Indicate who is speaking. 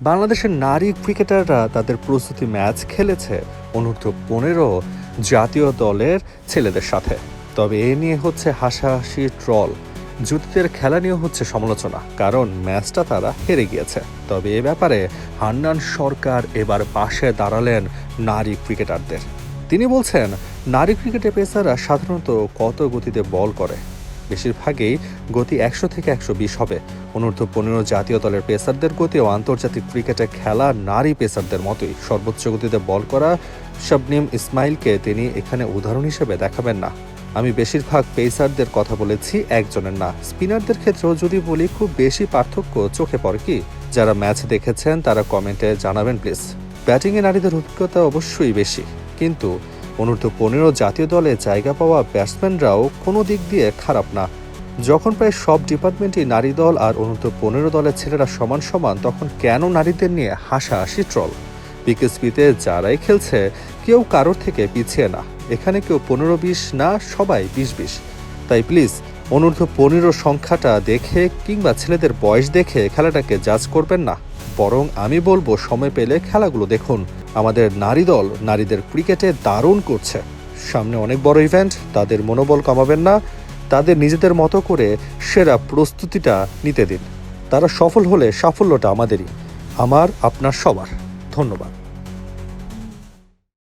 Speaker 1: বাংলাদেশের নারী ক্রিকেটাররা তাদের প্রস্তুতি ম্যাচ খেলেছে অনূর্ধ্ব পনেরো জাতীয় দলের ছেলেদের সাথে। তবে এ নিয়ে হচ্ছে হাসাহাসি, ট্রল। জুতিদের খেলা নিয়ে হচ্ছে সমালোচনা, কারণ ম্যাচটা তারা হেরে গিয়েছে। তবে এ ব্যাপারে হান্নান সরকার এবার পাশে দাঁড়ালেন নারী ক্রিকেটারদের। তিনি বলছেন, নারী ক্রিকেটে পেসাররা সাধারণত কত গতিতে বল করে? বেশিরভাগই গতি একশো থেকে একশো বিশ হবে। অনূর্ধ্ব পনেরো জাতীয় দলের পেসারদের গতি ও আন্তর্জাতিক ক্রিকেটে খেলা নারী পেসারদের মতোই। সর্বোচ্চ গতিতে বল করা শবনিম ইসমাইলকে তিনি এখানে উদাহরণ হিসেবে দেখাবেন না। আমি বেশিরভাগ পেসারদের কথা বলেছি, একজনের না। স্পিনারদের ক্ষেত্রেও যদি বলি, খুব বেশি পার্থক্য চোখে পড়ে কি? যারা ম্যাচ দেখেছেন, তারা কমেন্টে জানাবেন, প্লিজ। ব্যাটিংয়ে নারীদের অভিজ্ঞতা অবশ্যই বেশি। কিন্তু অনূর্ধ্ব পনেরো জাতীয় দলে জায়গা পাওয়া ব্যাটসম্যানরাও কোনো দিক দিয়ে খারাপ না। যখন প্রায় সব ডিপার্টমেন্টই নারী দল আর অনূর্ধ্ব পনেরো দলের ছেলেরা সমান সমান, তখন কেন নারীদের নিয়ে হাসাহাসি ট্রল? বিকেএসপিতে যারাই খেলছে, কেউ কারোর থেকে পিছিয়ে না। এখানে কেউ পনেরো বিশ না, সবাই বিশ বিশ। তাই প্লিজ, অনূর্ধ্ব পনেরো সংখ্যাটা দেখে কিংবা ছেলেদের বয়স দেখে খেলাটাকে জাজ করবেন না। বরং আমি বলব, সময় পেলে খেলাগুলো দেখুন। আমাদের নারী দল নারীদের ক্রিকেটে দারুণ করছে। সামনে অনেক বড় ইভেন্ট, তাদের মনোবল কমাবেন না। তাদের নিজেদের মতো করে সেরা প্রস্তুতিটা নিতে দিন। তারা সফল হলে সাফল্যটা আমাদেরই। আমার, আপনার সবার। ধন্যবাদ।